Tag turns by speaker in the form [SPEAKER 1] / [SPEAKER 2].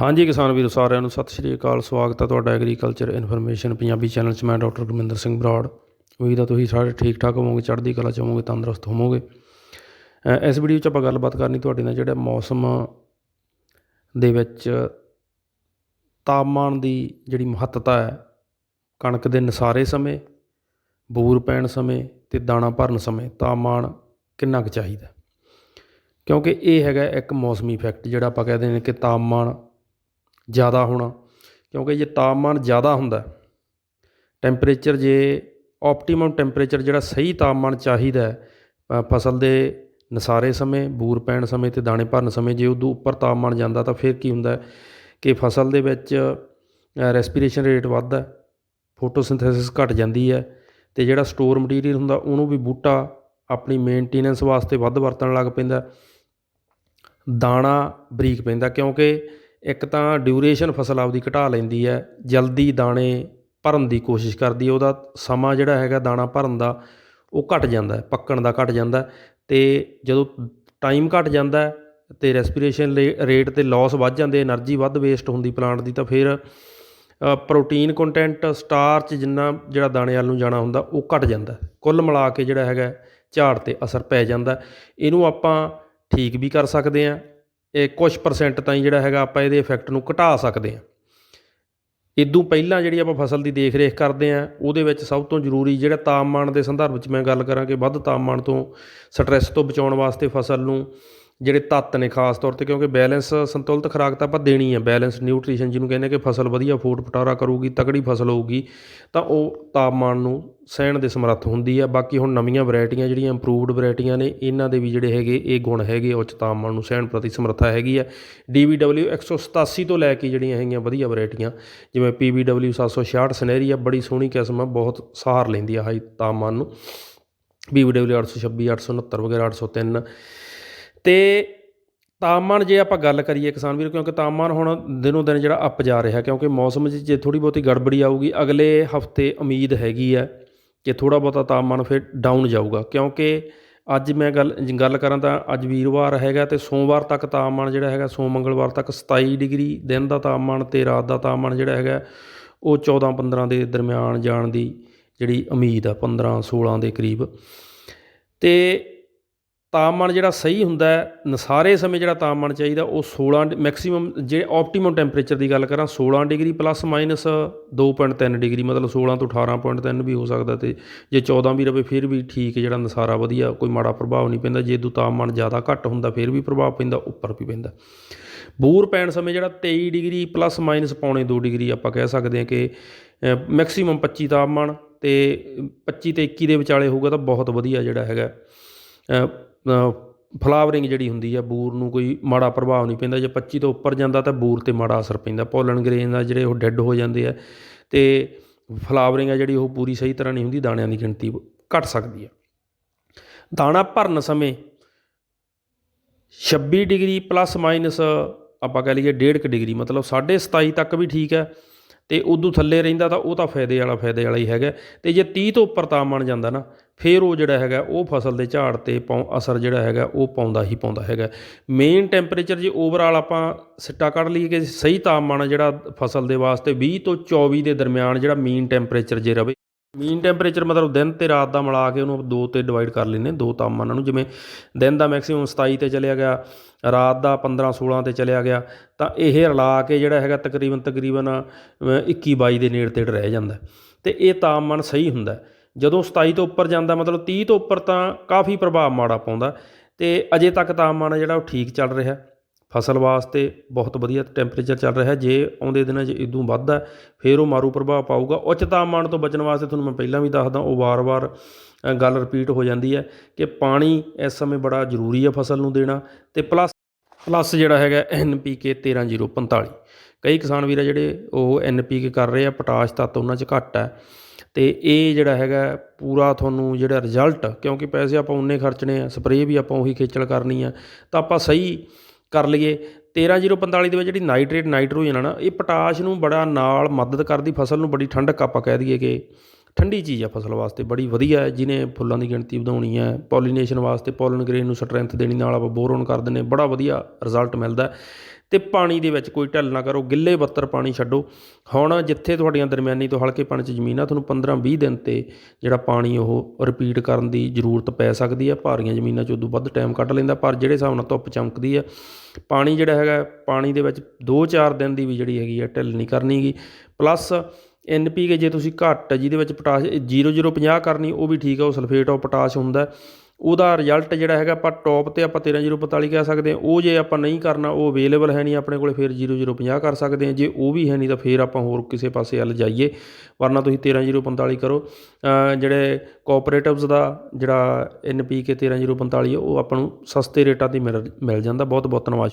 [SPEAKER 1] ਹਾਂਜੀ ਕਿਸਾਨ ਵੀਰੋ, ਸਾਰਿਆਂ ਨੂੰ ਸਤਿ ਸ਼੍ਰੀ ਅਕਾਲ। ਸਵਾਗਤ ਹੈ ਤੁਹਾਡਾ ਐਗਰੀਕਲਚਰ ਇਨਫੋਰਮੇਸ਼ਨ ਪੰਜਾਬੀ ਚੈਨਲ 'ਚ। ਮੈਂ ਡਾਕਟਰ ਗੁਰਮਿੰਦਰ ਸਿੰਘ ਬਰਾੜ। ਉਮੀਦ ਹੈ ਤੁਸੀਂ ਸਾਰੇ ਠੀਕ ਠਾਕ ਹੋਵੋਗੇ, ਚੜ੍ਹਦੀ ਕਲਾ 'ਚ ਹੋਵੋਗੇ, ਤੰਦਰੁਸਤ ਹੋਵੋਗੇ। ਇਸ ਵੀਡੀਓ 'ਚ ਆਪਾਂ ਗੱਲਬਾਤ ਕਰਨੀ ਤੁਹਾਡੇ ਨਾਲ ਜਿਹੜਾ ਮੌਸਮ ਦੇ ਵਿੱਚ ਤਾਪਮਾਨ ਦੀ ਜਿਹੜੀ ਮਹੱਤਤਾ ਹੈ, ਕਣਕ ਦੇ ਨਸਾਰੇ ਸਮੇਂ, ਬੂਰ ਪੈਣ ਸਮੇਂ ਤੇ ਦਾਣਾ ਭਰਨ ਸਮੇਂ ਤਾਪਮਾਨ ਕਿੰਨਾ ਕੁ ਚਾਹੀਦਾ? ਕਿਉਂਕਿ ਇਹ ਹੈਗਾ ਇੱਕ ਮੌਸਮੀ ਇਫੈਕਟ ਜਿਹੜਾ ਆਪਾਂ ਕਹਿੰਦੇ ਨੇ ਕਿ ਤਾਪਮਾਨ ਜ਼ਿਆਦਾ ਹੋਣਾ। ਕਿਉਂਕਿ ਜੇ ਤਾਪਮਾਨ ਜ਼ਿਆਦਾ ਹੁੰਦਾ ਟੈਂਪਰੇਚਰ ਜੇ ਆਪਟੀਮਮ ਟੈਂਪਰੇਚਰ ਜਿਹੜਾ ਸਹੀ ਤਾਪਮਾਨ ਚਾਹੀਦਾ ਫਸਲ ਦੇ ਨਸਾਰੇ ਸਮੇਂ, ਬੂਰ ਪੈਣ ਸਮੇਂ ਤੇ ਦਾਣੇ ਭਰਨ ਸਮੇਂ ਜੇ ਉਦੋਂ ਉੱਪਰ ਤਾਪਮਾਨ ਜਾਂਦਾ ਤਾਂ ਫਿਰ ਕੀ ਹੁੰਦਾ ਕਿ ਫਸਲ ਦੇ ਵਿੱਚ ਰੈਸਪੀਰੇਸ਼ਨ ਰੇਟ ਵੱਧਦਾ ਫੋਟੋਸਿੰਥੈਸਿਸ ਘਟ ਜਾਂਦੀ ਹੈ ਤੇ ਜਿਹੜਾ ਸਟੋਰ ਮਟੀਰੀਅਲ ਹੁੰਦਾ ਉਹਨੂੰ ਵੀ ਬੂਟਾ ਆਪਣੀ ਮੇਨਟੇਨੈਂਸ ਵਾਸਤੇ ਵੱਧ ਵਰਤਣ ਲੱਗ ਪੈਂਦਾ ਦਾਣਾ ਬਰੀਕ ਪੈਂਦਾ ਕਿਉਂਕਿ ਇੱਕ ਤਾਂ ਡਿਊਰੇਸ਼ਨ ਫਸਲ ਆਪਦੀ ਘਟਾ ਲੈਂਦੀ ਹੈ, ਜਲਦੀ ਦਾਣੇ ਭਰਨ ਦੀ ਕੋਸ਼ਿਸ਼ ਕਰਦੀ ਉਹਦਾ ਸਮਾਂ ਜਿਹੜਾ ਹੈਗਾ ਦਾਣਾ ਭਰਨ ਦਾ, ਉਹ ਘਟ ਜਾਂਦਾ ਪੱਕਣ ਦਾ ਘਟ ਜਾਂਦਾ ਅਤੇ ਜਦੋਂ ਟਾਈਮ ਘਟ ਜਾਂਦਾ ਅਤੇ ਰੈਸਪੀਰੇਸ਼ਨ ਰੇਟ 'ਤੇ ਲਾਸ ਵੱਧ ਜਾਂਦੇ એનર્ਜੀ ਵੱਧ ਵੇਸਟ ਹੁੰਦੀ ਪਲਾਂਟ ਦੀ ਤਾਂ ਫਿਰ ਪ੍ਰੋਟੀਨ ਕੰਟੈਂਟ ਸਟਾਰਚ ਜਿੰਨਾ ਜਿਹੜਾ ਦਾਣੇ ਵਾਲ ਨੂੰ ਜਾਣਾ ਹੁੰਦਾ, ਉਹ ਘਟ ਜਾਂਦਾ ਕੁੱਲ ਮਿਲਾ ਕੇ ਜਿਹੜਾ ਹੈਗਾ ਝਾੜ ਤੇ ਅਸਰ ਪੈ ਜਾਂਦਾ ਇਹਨੂੰ ਆਪਾਂ ਠੀਕ ਵੀ ਕਰ ਸਕਦੇ ਹਾਂ, ਇਹ ਕੁਝ ਪਰਸੈਂਟ ਤਾਈਂ ਜਿਹੜਾ ਹੈਗਾ ਆਪਾਂ ਇਹਦੇ ਇਫੈਕਟ ਨੂੰ ਘਟਾ ਸਕਦੇ ਹਾਂ। ਇਦੋਂ ਪਹਿਲਾਂ ਜਿਹੜੀ ਆਪਾਂ ਫਸਲ ਦੀ ਦੇਖ ਰੇਖ ਕਰਦੇ ਹਾਂ, ਉਹਦੇ ਵਿੱਚ ਸਭ ਤੋਂ ਜ਼ਰੂਰੀ ਜਿਹੜਾ ਤਾਪਮਾਨ ਦੇ ਸੰਦਰਭ 'ਚ ਮੈਂ ਗੱਲ ਕਰਾਂ ਕਿ ਵੱਧ ਤਾਪਮਾਨ ਤੋਂ ਸਟ੍ਰੈਸ ਤੋਂ ਬਚਾਉਣ ਵਾਸਤੇ ਫਸਲ ਨੂੰ ਜਿਹੜੇ ਤੱਤ ਨੇ ਖਾਸ ਤੌਰ ਤੇ, ਕਿਉਂਕਿ ਬੈਲੈਂਸ ਸੰਤੁਲਿਤ ਖੁਰਾਕ ਤਾਂ ਆਪਾਂ ਦੇਣੀ ਹੈ ਬੈਲੈਂਸ ਨਿਊਟ੍ਰੀਸ਼ਨ ਜਿਹਨੂੰ ਕਹਿੰਦੇ ਕਿ ਫਸਲ ਵਧੀਆ ਫੂਟ ਪਟਾਰਾ ਕਰੂਗੀ, ਤਕੜੀ ਫਸਲ ਹੋਊਗੀ, ਤਾਂ ਉਹ ਤਾਪਮਾਨ ਨੂੰ ਸਹਿਣ ਦੇ ਸਮਰੱਥ ਹੁੰਦੀ ਹੈ ਬਾਕੀ ਹੁਣ ਨਵੀਆਂ ਵੈਰਾਈਟੀਆਂ ਜਿਹੜੀਆਂ ਇੰਪਰੂਵਡ ਵੈਰਾਈਟੀਆਂ ਨੇ, ਇਹਨਾਂ ਦੇ ਵੀ ਜਿਹੜੇ ਹੈਗੇ, ਇਹ ਗੁਣ ਹੈਗੇ ਉੱਚ ਤਾਪਮਾਨ ਨੂੰ ਸਹਿਣ ਪ੍ਰਤੀ ਸਮਰੱਥਾ ਹੈਗੀ ਹੈ DVW 187 ਤੋਂ ਲੈ ਕੇ ਜਿਹੜੀਆਂ ਹੈਗੀਆਂ ਵਧੀਆ ਵੈਰਾਈਟੀਆਂ, ਜਿਵੇਂ PVW 766 ਸਨੈਰੀ ਆ, ਬੜੀ ਸੋਹਣੀ ਕਿਸਮ ਆ, ਬਹੁਤ ਸਹਾਰ ਲੈਂਦੀ ਆ ਹਾਈ ਤਾਪਮਾਨ ਨੂੰ। BVW 826 869 ਵਗੈਰਾ 803 ਅਤੇ ਤਾਪਮਾਨ ਜੇ ਆਪਾਂ ਗੱਲ ਕਰੀਏ ਕਿਸਾਨ ਵੀਰ, ਕਿਉਂਕਿ ਤਾਪਮਾਨ ਹੁਣ ਦਿਨੋਂ ਦਿਨ ਜਿਹੜਾ ਅੱਪ ਜਾ ਰਿਹਾ, ਕਿਉਂਕਿ ਮੌਸਮ 'ਚ ਜੇ ਥੋੜ੍ਹੀ ਬਹੁਤੀ ਗੜਬੜੀ ਆਊਗੀ, ਅਗਲੇ ਹਫ਼ਤੇ ਉਮੀਦ ਹੈਗੀ ਹੈ ਕਿ ਥੋੜ੍ਹਾ ਬਹੁਤਾ ਤਾਪਮਾਨ ਫਿਰ ਡਾਊਨ ਜਾਊਗਾ, ਕਿਉਂਕਿ ਅੱਜ ਮੈਂ ਗੱਲ ਗੱਲ ਕਰਾਂ ਤਾਂ ਅੱਜ ਵੀਰਵਾਰ ਹੈਗਾ ਤੇ ਸੋਮਵਾਰ ਤੱਕ ਤਾਪਮਾਨ ਜਿਹੜਾ ਹੈਗਾ, ਸੋਮ ਮੰਗਲਵਾਰ ਤੱਕ 27 ਡਿਗਰੀ, ਦਿਨ ਦਾ ਤਾਪਮਾਨ ਤੇ ਰਾਤ ਦਾ ਤਾਪਮਾਨ ਜਿਹੜਾ ਹੈਗਾ, ਉਹ 14 15 ਦੇ ਦਰਮਿਆਨ ਜਾਣ ਦੀ ਜਿਹੜੀ ਉਮੀਦ ਆ 15 16 ਦੇ ਕਰੀਬ। ਤੇ ਤਾਪਮਾਨ ਜਿਹੜਾ ਸਹੀ ਹੁੰਦਾ ਨਸਾਰੇ ਸਮੇਂ ਜਿਹੜਾ ਤਾਪਮਾਨ ਚਾਹੀਦਾ, ਉਹ 16 ਮੈਕਸਿਮਮ ਜੇ ਆਪਟੀਮਮ ਟੈਂਪਰੇਚਰ ਦੀ ਗੱਲ ਕਰਾਂ 16 ਡਿਗਰੀ ਪਲੱਸ ਮਾਈਨਸ 2.3 ਡਿਗਰੀ, ਮਤਲਬ 16 ਤੋਂ 18.3 ਵੀ ਹੋ ਸਕਦਾ ਤੇ ਜੇ 14 ਵੀ ਰਵੇ ਫਿਰ ਵੀ ਠੀਕ ਜਿਹੜਾ ਨਸਾਰਾ ਵਧੀਆ, ਕੋਈ ਮਾੜਾ ਪ੍ਰਭਾਵ ਨਹੀਂ ਪੈਂਦਾ, ਜੇ ਦੂ ਤਾਪਮਾਨ ਜ਼ਿਆਦਾ ਘੱਟ ਹੁੰਦਾ ਫਿਰ ਵੀ ਪ੍ਰਭਾਵ ਪੈਂਦਾ, ਉੱਪਰ ਵੀ ਪੈਂਦਾ। ਬੂਰ ਪੈਣ ਸਮੇਂ ਜਿਹੜਾ 23 ਡਿਗਰੀ ਪਲੱਸ ਮਾਈਨਸ ਪੌਣੇ 2 ਡਿਗਰੀ ਆਪਾਂ ਕਹਿ ਸਕਦੇ ਹਾਂ ਕਿ ਮੈਕਸਿਮਮ 25 ਤਾਪਮਾਨ ਤੇ 25 ਤੇ 21 ਦੇ ਵਿਚਾਲੇ ਹੋਊਗਾ ਤਾਂ ਬਹੁਤ ਵਧੀਆ ਜਿਹੜਾ ਹੈਗਾ। ਫਲਾਵਰਿੰਗ ਜਿਹੜੀ ਹੁੰਦੀ ਆ, ਬੂਰ ਨੂੰ ਕੋਈ ਮਾੜਾ ਪ੍ਰਭਾਵ ਨਹੀਂ ਪੈਂਦਾ। ਜੇ 25 ਤੋਂ ਉੱਪਰ ਜਾਂਦਾ ਤਾਂ ਬੂਰ ਤੇ ਮਾੜਾ ਅਸਰ ਪੈਂਦਾ। ਪੋਲਨ ਗ੍ਰੇਨ ਦਾ ਜਿਹੜੇ ਉਹ ਡੈੱਡ ਹੋ ਜਾਂਦੇ ਆ ਤੇ ਫਲਾਵਰਿੰਗ ਆ ਜਿਹੜੀ ਉਹ ਪੂਰੀ ਸਹੀ ਤਰ੍ਹਾਂ ਨਹੀਂ ਹੁੰਦੀ, ਦਾਣਿਆਂ ਦੀ ਗਿਣਤੀ ਘਟ ਸਕਦੀ ਆ। ਦਾਣਾ ਭਰਨ ਸਮੇਂ 26 ਡਿਗਰੀ ਪਲੱਸ ਮਾਈਨਸ ਆਪਾਂ ਕਹਿ ਲਈਏ 1.5 ਡਿਗਰੀ, ਮਤਲਬ 27.5 ਤੱਕ ਵੀ ਠੀਕ ਹੈ ਤੇ ਉਦੋਂ ਥੱਲੇ ਰਹਿੰਦਾ ਤਾਂ ਉਹ ਤਾਂ ਫਾਇਦੇ ਵਾਲਾ ਫਾਇਦੇ ਵਾਲਾ ਹੀ ਹੈਗਾ। ਤੇ ਜੇ 30 ਤੋਂ ਉੱਪਰ ਤਾਪਮਾਨ ਜਾਂਦਾ ਨਾ ਫਿਰ ਉਹ ਜਿਹੜਾ ਹੈਗਾ, ਉਹ ਫਸਲ ਦੇ ਝਾੜ ਤੇ ਪਾਉ ਅਸਰ ਜਿਹੜਾ ਹੈਗਾ, ਉਹ ਪਾਉਂਦਾ ਹੀ ਪਾਉਂਦਾ ਹੈਗਾ। ਮੇਨ ਟੈਂਪਰੇਚਰ ਜੇ ਓਵਰਆਲ ਆਪਾਂ ਸਿੱਟਾ ਕੱਢ ਲਈਏ ਕਿ ਸਹੀ ਤਾਪਮਾਨ ਜਿਹੜਾ ਫਸਲ ਦੇ ਵਾਸਤੇ 20 ਤੋਂ 24 ਦੇ ਦਰਮਿਆਨ ਜਿਹੜਾ ਮੀਨ ਟੈਂਪਰੇਚਰ ਜੇ ਰਵੇ ਮੀਨ ਟੈਂਪਰੇਚਰ ਮਤਲਬ ਦਿਨ ਤੇ ਰਾਤ ਦਾ ਮਿਲਾ ਕੇ ਉਹਨੂੰ ਦੋ ਤੇ ਡਿਵਾਈਡ ਕਰ ਲੈਂਦੇ ਦੋ ਤਾਪਮਾਨਾਂ ਨੂੰ। ਜਿਵੇਂ ਦਿਨ ਦਾ ਮੈਕਸਿਮਮ 27 ਤੇ ਚਲਿਆ ਗਿਆ, ਰਾਤ ਦਾ 15 16 ਤੇ ਚਲਿਆ ਗਿਆ, ਤਾਂ ਇਹ ਰਲਾ ਕੇ ਜਿਹੜਾ ਹੈਗਾ ਤਕਰੀਬਨ ਤਕਰੀਬਨ 21 22 ਦੇ ਨੇੜੇ ਤੇੜ ਰਹਿ ਜਾਂਦਾ। ਤੇ ਇਹ ਤਾਪਮਾਨ ਸਹੀ ਹੁੰਦਾ ਜਦੋਂ 27 ਤੋਂ ਉੱਪਰ ਜਾਂਦਾ, ਮਤਲਬ 30 ਤੋਂ ਉੱਪਰ ਤਾਂ ਕਾਫੀ ਪ੍ਰਭਾਵ ਮਾੜਾ ਪਾਉਂਦਾ ਤੇ ਅਜੇ ਤੱਕ ਤਾਪਮਾਨ ਜਿਹੜਾ ਉਹ ਠੀਕ ਚੱਲ ਰਿਹਾ। ਫਸਲ ਵਾਸਤੇ ਬਹੁਤ ਵਧੀਆ ਟੈਂਪਰੇਚਰ ਚੱਲ ਰਿਹਾ। ਜੇ ਆਉਂਦੇ ਦਿਨਾਂ 'ਚ ਇਦੋਂ ਵੱਧਦਾ, ਫਿਰ ਉਹ ਮਾਰੂ ਪ੍ਰਭਾਵ ਪਾਊਗਾ। ਉੱਚ ਤਾਪਮਾਨ ਤੋਂ ਬਚਣ ਵਾਸਤੇ ਤੁਹਾਨੂੰ ਮੈਂ ਪਹਿਲਾਂ ਵੀ ਦੱਸਦਾ, ਉਹ ਵਾਰ-ਵਾਰ ਗੱਲ ਰਿਪੀਟ ਹੋ ਜਾਂਦੀ ਹੈ ਕਿ ਪਾਣੀ ਇਸ ਸਮੇਂ ਬੜਾ ਜ਼ਰੂਰੀ ਹੈ ਫਸਲ ਨੂੰ ਦੇਣਾ ਤੇ ਪਲੱਸ ਪਲੱਸ ਜਿਹੜਾ ਹੈਗਾ NPK 13045 ਕਈ ਕਿਸਾਨ ਵੀਰ ਆ ਜਿਹੜੇ ਉਹ NPK ਕਰ ਰਹੇ ਆ, ਪੋਟਾਸ਼ ਤੱਤ ਉਹਨਾਂ 'ਚ ਘੱਟ ਹੈ। ਅਤੇ ਇਹ ਜਿਹੜਾ ਹੈਗਾ ਪੂਰਾ ਤੁਹਾਨੂੰ ਜਿਹੜਾ ਰਿਜ਼ਲਟ ਕਿਉਂਕਿ ਪੈਸੇ ਆਪਾਂ ਉਨੇ ਖਰਚਣੇ ਆ ਸਪਰੇਅ ਵੀ ਆਪਾਂ ਉਹੀ ਖੇਚਲ ਕਰਨੀ ਆ, ਤਾਂ ਆਪਾਂ ਸਹੀ ਕਰ ਲਈਏ। 13045 ਦੇ ਵਿੱਚ ਜਿਹੜੀ ਨਾਈਟ੍ਰੇਟ ਨਾਈਟ੍ਰੋਜਨ ਆ ਨਾ, ਇਹ ਪੋਟਾਸ਼ ਨੂੰ ਬੜਾ ਨਾਲ ਮਦਦ ਕਰਦੀ, ਫਸਲ ਨੂੰ ਬੜੀ ਠੰਡਕ ਆਪਾਂ ਕਹਿ ਦਈਏ ਕਿ ਠੰਡੀ ਚੀਜ਼ ਆ ਫਸਲ ਵਾਸਤੇ, ਬੜੀ ਵਧੀਆ ਹੈ, ਜਿਹਨੇ ਫੁੱਲਾਂ ਦੀ ਗਿਣਤੀ ਵਧਾਉਣੀ ਹੈ ਪੋਲੀਨੇਸ਼ਨ ਵਾਸਤੇ ਪੋਲਨ ਗ੍ਰੇਨ ਨੂੰ ਸਟਰੈਂਥ ਦੇਣੀ, ਨਾਲ ਆਪਾਂ ਬੋਰੋਨ ਕਰ ਦਿੰਦੇ ਬੜਾ ਵਧੀਆ ਰਿਜ਼ਲਟ ਮਿਲਦਾ ਤੇ ਪਾਣੀ ਦੇ ਵਿੱਚ ਕੋਈ ਢਿੱਲ ਨਾ ਕਰੋ, ਗਿੱਲੇ ਬੱਤਰ ਪਾਣੀ ਛੱਡੋ। ਹੁਣ ਜਿੱਥੇ ਤੁਹਾਡੀਆਂ ਦਰਮਿਆਨੀ ਤੋਂ ਹਲਕੇ ਪਾਣੀ 'ਚ ਜ਼ਮੀਨ ਆ, ਤੁਹਾਨੂੰ 15-20 ਦਿਨ ਤੇ ਜਿਹੜਾ ਪਾਣੀ ਉਹ ਰਿਪੀਟ ਕਰਨ ਦੀ ਜ਼ਰੂਰਤ ਪੈ ਸਕਦੀ ਹੈ। ਭਾਰੀਆਂ ਜ਼ਮੀਨਾਂ 'ਚ ਉਦੋਂ ਵੱਧ ਟਾਈਮ ਕੱਢ ਲੈਂਦਾ, ਪਰ ਜਿਹੜੇ ਹਿਸਾਬ ਨਾਲ ਧੁੱਪ ਚਮਕਦੀ ਹੈ, ਪਾਣੀ ਜਿਹੜਾ ਹੈਗਾ, ਪਾਣੀ ਦੇ ਵਿੱਚ 2-4 ਦਿਨ ਦੀ ਵੀ ਜਿਹੜੀ ਹੈਗੀ ਹੈ, ਢਿੱਲ ਨਹੀਂ ਕਰਨੀਗੀ। ਪਲੱਸ ਐਨ ਪੀ ਕੇ ਜੇ ਤੁਸੀਂ ਘੱਟ ਜਿਹਦੇ ਵਿੱਚ ਪੋਟਾਸ਼ 0050 ਕਰਨੀ, ਉਹ ਵੀ ਠੀਕ ਆ, ਉਹ ਸਲਫੇਟ ਆਫ ਪੋਟਾਸ਼ ਹੁੰਦਾ ਉਹਦਾ ਰਿਜ਼ਲਟ ਜਿਹੜਾ ਹੈਗਾ ਆਪਾਂ ਟੌਪ ਤੇ ਆਪਾਂ 13045 ਕਹਿ ਸਕਦੇ ਹਾਂ। ਉਹ ਜੇ ਆਪਾਂ ਨਹੀਂ ਕਰਨਾ, ਉਹ ਅਵੇਲੇਬਲ ਹੈ ਨਹੀਂ, ਆਪਣੇ ਕੋਲੇ ਫਿਰ 0050 ਕਰ ਸਕਦੇ ਹਾਂ। ਜੇ ਉਹ ਵੀ ਹੈ ਨਹੀਂ, ਤਾਂ ਫਿਰ ਆਪਾਂ ਹੋਰ ਕਿਸੇ ਪਾਸੇ ਵੱਲ ਜਾਈਏ। ਵਰਨਾ ਤੁਸੀਂ 13045 ਕਰੋ। ਜਿਹੜੇ ਕੋਆਪਰੇਟਿਵਸ ਦਾ ਜਿਹੜਾ ਐਨ ਪੀ ਕੇ 13045 ਉਹ ਆਪਾਂ ਨੂੰ ਸਸਤੇ ਰੇਟਾਂ ਤੇ ਮਿਲ ਮਿਲ ਜਾਂਦਾ। ਬਹੁਤ ਬਹੁਤ ਧੰਨਵਾਦ।